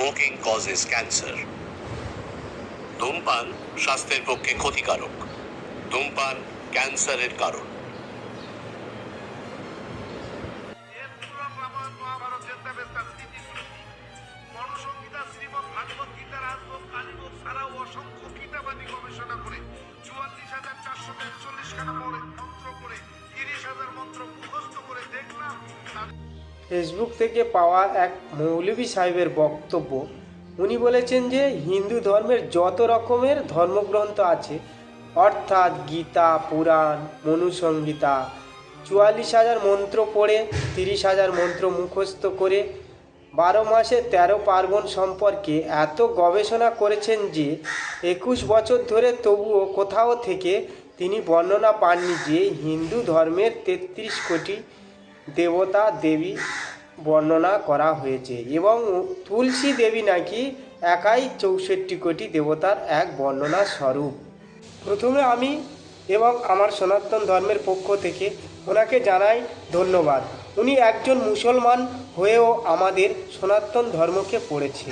Smoking causes cancer ধূমপান স্বাস্থ্যের পক্ষে ক্ষতিকারক। ধূমপান ক্যান্সারের কারণ। ফেসবুক থেকে পাওয়া এক মৌলভী সাহেবের বক্তব্য, উনি বলেছেন যে হিন্দু ধর্মের যত রকমের ধর্মগ্রন্থ আছে, অর্থাৎ গীতা, পুরাণ, মনুসংহিতা, চুয়াল্লিশ হাজার মন্ত্র পড়ে, তিরিশ হাজার মন্ত্র মুখস্থ করে, বারো মাসে তেরো পার্বণ সম্পর্কে এত গবেষণা করেছেন যে একুশ বছর ধরে তবুও কোথাও থেকে তিনি বর্ণনা পাননি যে হিন্দু ধর্মের তেত্রিশ কোটি দেবতা দেবী বর্ণনা করা হয়েছে এবং তুলসী দেবী নাকি একাই চৌষট্টি কোটি দেবতার এক বর্ণনা স্বরূপ। প্রথমে আমি এবং আমার সনাতন ধর্মের পক্ষ থেকে ওনাকে জানাই ধন্যবাদ। উনি একজন মুসলমান হয়েও আমাদের সনাতন ধর্মকে পড়েছে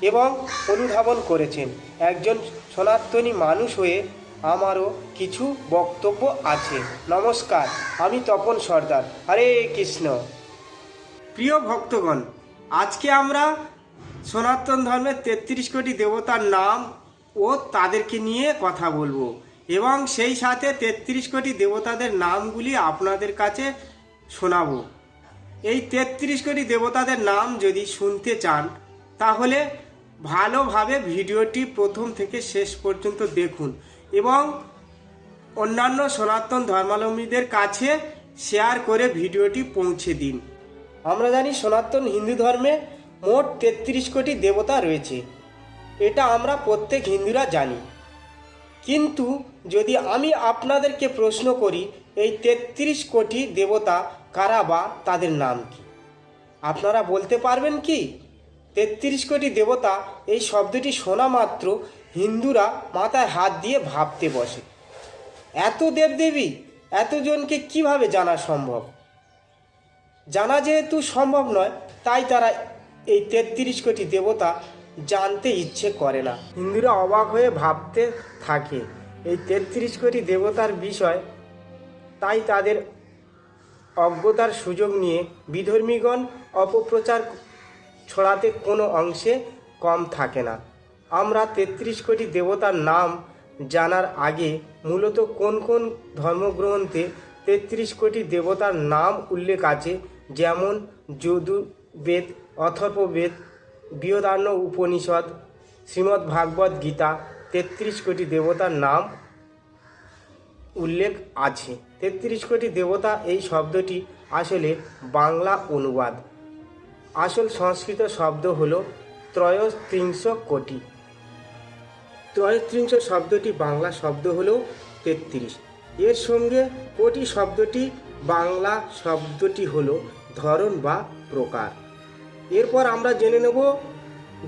এবং অনুধাবন করেছেন। একজন সনাতনী মানুষ হয়ে আমারও কিছু বক্তব্য আছে। নমস্কার, আমি তপন সর্দার। হরে কৃষ্ণ। প্রিয় ভক্তগণ, আজকে আমরা সনাতন ধর্মের তেত্রিশ কোটি দেবতার নাম ও তাদেরকে নিয়ে কথা বলব এবং সেই সাথে তেত্রিশ কোটি দেবতাদের নামগুলি আপনাদের কাছে শোনাবো। এই তেত্রিশ কোটি দেবতাদের নাম যদি শুনতে চান, তাহলে ভালোভাবে ভিডিওটি প্রথম থেকে শেষ পর্যন্ত দেখুন। এবং অন্যান্য সনাতন ধর্মাবলম্বীদের কাছে শেয়ার করে ভিডিওটি পৌঁছে দিন। আমরা জানি সনাতন হিন্দু ধর্মে মোট তেত্রিশ কোটি দেবতা রয়েছে। এটা আমরা প্রত্যেক হিন্দুরা জানি। কিন্তু যদি আমি আপনাদেরকে প্রশ্ন করি, এই তেত্রিশ কোটি দেবতা কারা বা তাদের নাম কি? আপনারা বলতে পারবেন কি? তেত্রিশ কোটি দেবতা, এই শব্দটি শোনা মাত্র হিন্দুরা মাথায় হাত দিয়ে ভাবতে বসে। এত দেবদেবী, এতজনকে কীভাবে জানা সম্ভব? জানা যেহেতু সম্ভব নয়, তাই তারা এই তেত্রিশ কোটি দেবতা জানতে ইচ্ছে করে না। হিন্দুরা অবাক হয়ে ভাবতে থাকে, এই তেত্রিশ কোটি দেবতার বিষয়, তাই তাদের অজ্ঞতার সুযোগ নিয়ে বিধর্মীগণ অপপ্রচার ছড়াতে কোনো অংশে কম থাকে না। আমরা তেত্রিশ কোটি দেবতার নাম জানার আগে মূলত কোন কোন ধর্মগ্রন্থে তেত্রিশ কোটি দেবতার নাম উল্লেখ আছে? যেমন যদুবেদ অথর্ববেদ বৃহদারণ্য উপনিষদ, শ্রীমদ্ ভাগবত গীতা তেত্রিশ কোটি দেবতার নাম উল্লেখ আছে। তেত্রিশ কোটি দেবতা এই শব্দটি আসলে বাংলা অনুবাদ। আসল সংস্কৃত শব্দ হল ত্রয়স্ত্রিংশ কোটি। ত্রয়স্ত্রিংশ শব্দটি বাংলা শব্দ হল তেত্রিশ। এর সঙ্গে কোটি শব্দটি বাংলা শব্দটি হল ধরন বা প্রকার। এরপর আমরা জেনে নেব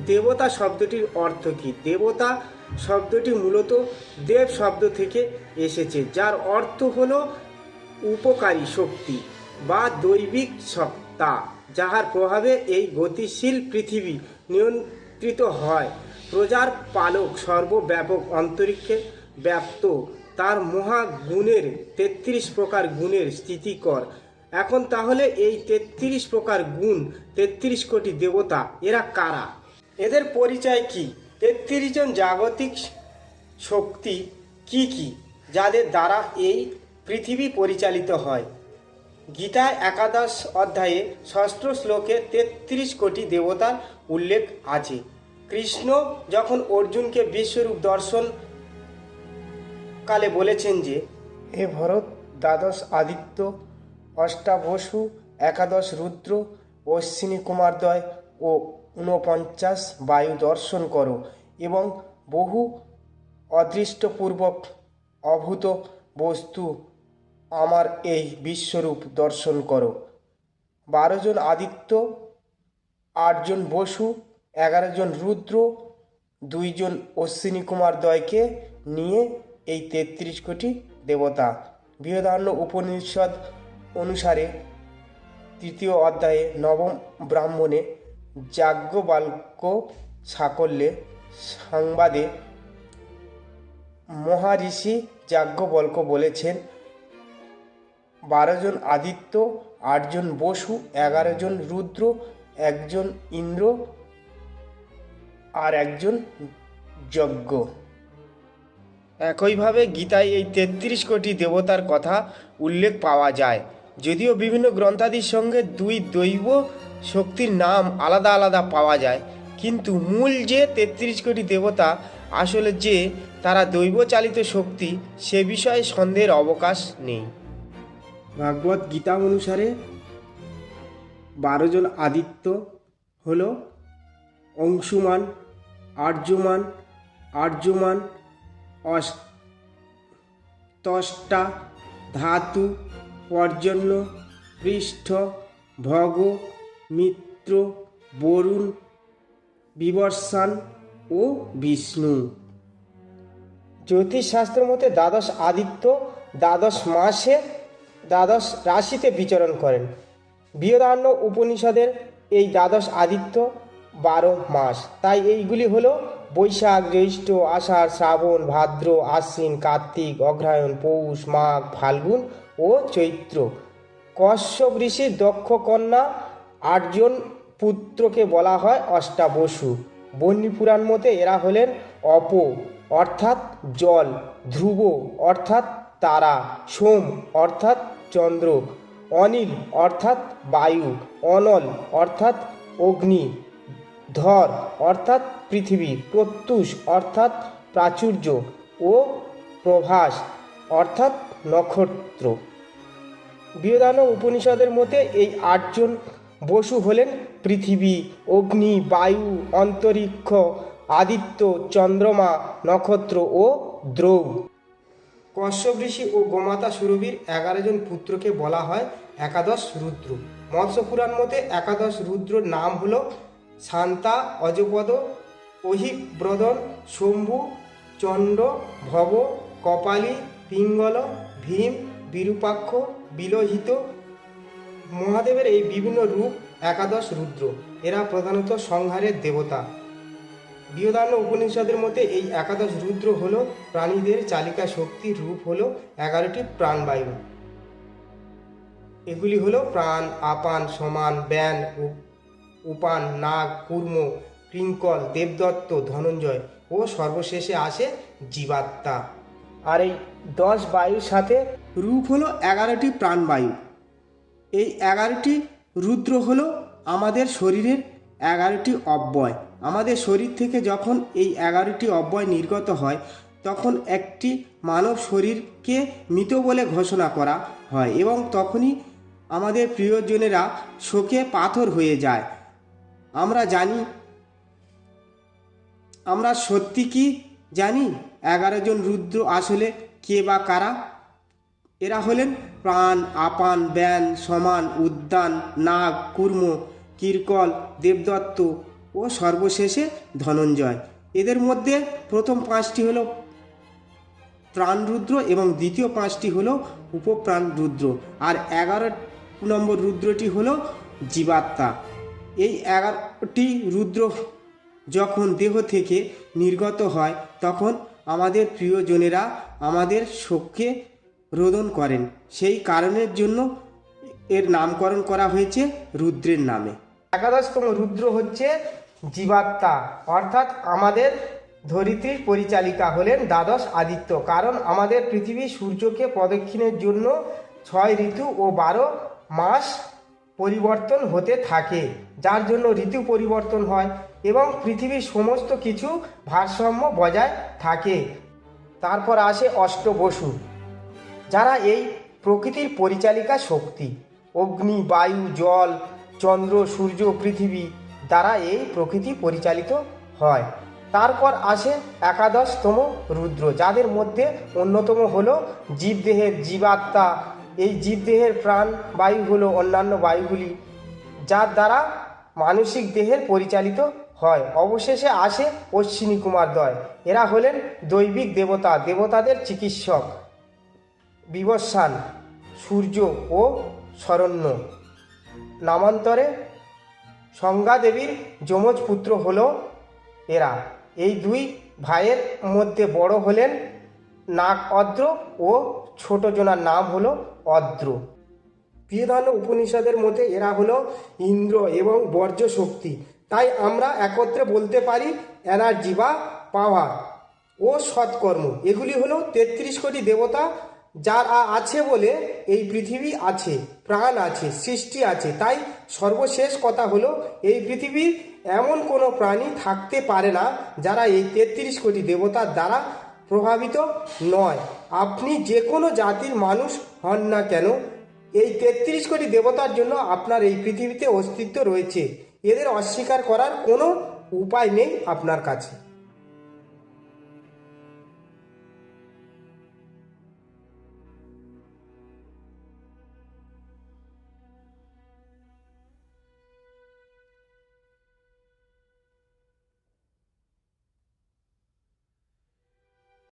দেবতা শব্দটির অর্থ কী। দেবতা শব্দটি মূলত দেব শব্দ থেকে এসেছে, যার অর্থ হল উপকারী শক্তি বা দৈবিক সত্তা, যাহার প্রভাবে এই গতিশীল পৃথিবী নিয়ন্ত্রিত হয়। প্রজার পালক সর্বব্যাপক অন্তরিক্ষে ব্যাপ্ত। তার মহা গুণের তেত্রিশ প্রকার গুণের স্থিতিকর। এখন তাহলে এই তেত্রিশ প্রকার গুণ, তেত্রিশ কোটি দেবতা, এরা কারা? এদের পরিচয় কি? তেত্রিশ জন জাগতিক শক্তি কি কি, যাদের দ্বারা এই পৃথিবী পরিচালিত হয়? গীতায় একাদশ অধ্যায়ে ষষ্ঠ শ্লোকে তেত্রিশ কোটি দেবতার উল্লেখ আছে। কৃষ্ণ যখন অর্জুনকে বিশ্বরূপ দর্শন কালে বলেছেন যে, হে ভরত, দ্বাদশ আদিত্য অষ্টাবসু একাদশ রুদ্র, অশ্বিনী কুমারদ্বয় ও ঊনপঞ্চাশ বায়ু দর্শন করো এবং বহু অদৃষ্টপূর্বক অভূত বস্তু আমার এই বিশ্বরূপ দর্শন করো। বারোজন আদিত্য আটজন বসু এগারো জন রুদ্র দুইজন অশ্বিনী কুমার দ্বয়কে নিয়ে এই তেত্রিশ কোটি দেবতা। বৃহদারণ্য উপনিষদ অনুসারে তৃতীয় অধ্যায়ে নবম ব্রাহ্মণে যাজ্ঞবাল্ক সাকল্যে সংবাদে মহারিষি যাজ্ঞবল্ক বলেছেন, বারো জন আদিত্য আটজন বসু, এগারো জন রুদ্র একজন ইন্দ্র আর একজন যজ্ঞ। একইভাবে গীতায় এই তেত্রিশ কোটি দেবতার কথা উল্লেখ পাওয়া যায়। যদিও বিভিন্ন গ্রন্থাদির সঙ্গে দুই দৈব শক্তির নাম আলাদা আলাদা পাওয়া যায়, কিন্তু মূল যে তেত্রিশ কোটি দেবতা, আসলে যে তারা দৈব চালিত শক্তি, সে বিষয়ে সন্দেহের অবকাশ নেই। ভাগবত গীতা অনুসারে বারো জন আদিত্য হল অংশুমান আর্যমান আর্যমান অষ্টটা ধাতু, পর্জন্য, পৃষ্ঠ, ভগ, মিত্র, বরুণ, বিবর্ষান ও বিষ্ণু। জ্যোতিষশাস্ত্র মতে দ্বাদশ আদিত্য দ্বাদশ মাসে দ্বাদশ রাশিতে বিচরণ করেন। বৃহদারণ্য উপনিষদের এই দ্বাদশ আদিত্য বারো মাস। তাই এইগুলি হলো বৈশাখ, জ্যৈষ্ঠ, আষাঢ়, শ্রাবণ, ভাদ্র, আশ্বিন, কার্তিক, অগ্রহায়ণ, পৌষ, মাঘ, ফাল্গুন ও চৈত্র। কশ্যপ ঋষির দক্ষ কন্যা আটজন পুত্রকে বলা হয় অষ্টাবসু। বন্যী মতে এরা হলেন অপ, অর্থাৎ জল, ধ্রুব, অর্থাৎ তারা, সোম, অর্থাৎ চন্দ্র, অনিল, অর্থাৎ বায়ু, অনল, অর্থাৎ অগ্নি ধর, অর্থাৎ পৃথিবী, প্রত্যুষ, অর্থাৎ প্রাচুর্য ও প্রভাস, অর্থাৎ নক্ষত্র। বৃহদান উপনিষদের মতে এই আটজন বসু হলেন পৃথিবী, অগ্নি, বায়ু, অন্তরিক্ষ, আদিত্য, চন্দ্রমা, নক্ষত্র ও দ্রৌ কশ্যপ ঋষি ও গোমাতা সুরভীর এগারো জন পুত্রকে বলা হয় একাদশ রুদ্র। মৎস্য পুরাণ মতে একাদশ রুদ্রর নাম হল শান্তা, অজপদ অহিব্রদন শম্ভু, চণ্ড, ভব, কপালী, পিঙ্গল, ভীম, বিরূপাক্ষ, বিলোহিত। মহাদেবের এই বিভিন্ন রূপ একাদশ রুদ্র। এরা প্রধানত সংহারের দেবতা। বৃহদান্য উপনিষদের মতে এই একাদশ রুদ্র হল প্রাণীদের চালিকা শক্তির রূপ হল এগারোটি প্রাণবায়ু। এগুলি হলো প্রাণ, আপান, সমান, ব্যান উপান, নাগ, কুর্ম কৃঙ্কল দেবদত্ত, ধনঞ্জয় ও সর্বশেষে আসে জীবাত্মা। আর এই দশ বায়ুর সাথে রূপ হলো এগারোটি প্রাণবায়ু। এই এগারোটি রুদ্র হলো আমাদের শরীরের এগারোটি অব্যয়। আমাদের শরীর থেকে যখন এই এগারোটি অব্যয় নির্গত হয়, তখন একটি মানব শরীরকে মৃত বলে ঘোষণা করা হয় এবং তখনই আমাদের প্রিয়জনেরা শোকে পাথর হয়ে যায়। আমরা জানি। আমরা সত্যি কি জানি? এগারো জন রুদ্র আসলে কে বা কারা? এরা হলেন প্রাণ, আপান, ব্যান, সমান, উদ্যান, নাগ, কুর্ম, কিরকল, দেবদত্ত ও সর্বশেষে ধনঞ্জয়। এদের মধ্যে প্রথম পাঁচটি হলো প্রাণরুদ্র এবং দ্বিতীয় পাঁচটি হলো উপপ্রাণ রুদ্র আর এগারো নম্বর রুদ্রটি হলো জীবাত্মা। এই এগারোটি রুদ্র যখন দেহ থেকে নির্গত হয়, তখন আমাদের প্রিয়জনেরা আমাদের শোককে রোদন করেন। সেই কারণের জন্য এর নামকরণ করা হয়েছে রুদ্রের নামে। একাদশতম রুদ্র হচ্ছে জীবাত্মা, অর্থাৎ আমাদের ধরিত্রীর পরিচালিকা হলেন দ্বাদশ আদিত্য। কারণ আমাদের পৃথিবী সূর্যকে প্রদক্ষিণের জন্য ছয় ঋতু ও বারো মাস পরিবর্তন হতে থাকে। যার জন্য ঋতু পরিবর্তন হয় এবং পৃথিবীর সমস্ত কিছু ভারসাম্য বজায় থাকে। তারপর আসে অষ্টবসু যারা এই প্রকৃতির পরিচালিকা শক্তি। অগ্নি, বায়ু, জল, চন্দ্র, সূর্য, পৃথিবী দ্বারা এই প্রকৃতি পরিচালিত হয়। তারপর আসে একাদশতম রুদ্র, যাদের মধ্যে অন্যতম হলো জীবদেহের জীবাত্মা। এই জীবদেহের প্রাণ বায়ু হলো অন্যান্য বায়ুগুলি, যার দ্বারা মানসিক দেহের পরিচালিত হয়। অবশেষে আসে অশ্বিনী কুমার দয়। এরা হলেন দৈবিক দেবতা, দেবতাদের চিকিৎসক। বিবস্বান সূর্য ও শরণ্য। নামান্তরে দেবীর যমজ পুত্র হল এরা। এই দুই ভাইয়ের মধ্যে বড় হলেন নাগ অদ্র ও ছোট জনার নাম হলো অদ্র। প্রিয়ধন উপনিষদের মধ্যে এরা হলো ইন্দ্র এবং বর্জ্য শক্তি। তাই আমরা একত্রে বলতে পারি এনার্জি বা পাওয়ার ও সৎকর্ম। এগুলি হলো তেত্রিশ কোটি দেবতা যারা আছে বলে এই পৃথিবী আছে, প্রাণ আছে, সৃষ্টি আছে। তাই সর্বশেষ কথা হলো এই পৃথিবীর এমন কোনো প্রাণী থাকতে পারে না যারা এই তেত্রিশ কোটি দেবতার দ্বারা প্রভাবিত নয়। আপনি যে কোনো জাতির মানুষ হন না কেন এই তেত্রিশ কোটি দেবতার জন্য আপনার এই পৃথিবীতে অস্তিত্ব রয়েছে। এদের অস্বীকার করার কোনো উপায় নেই আপনার কাছে।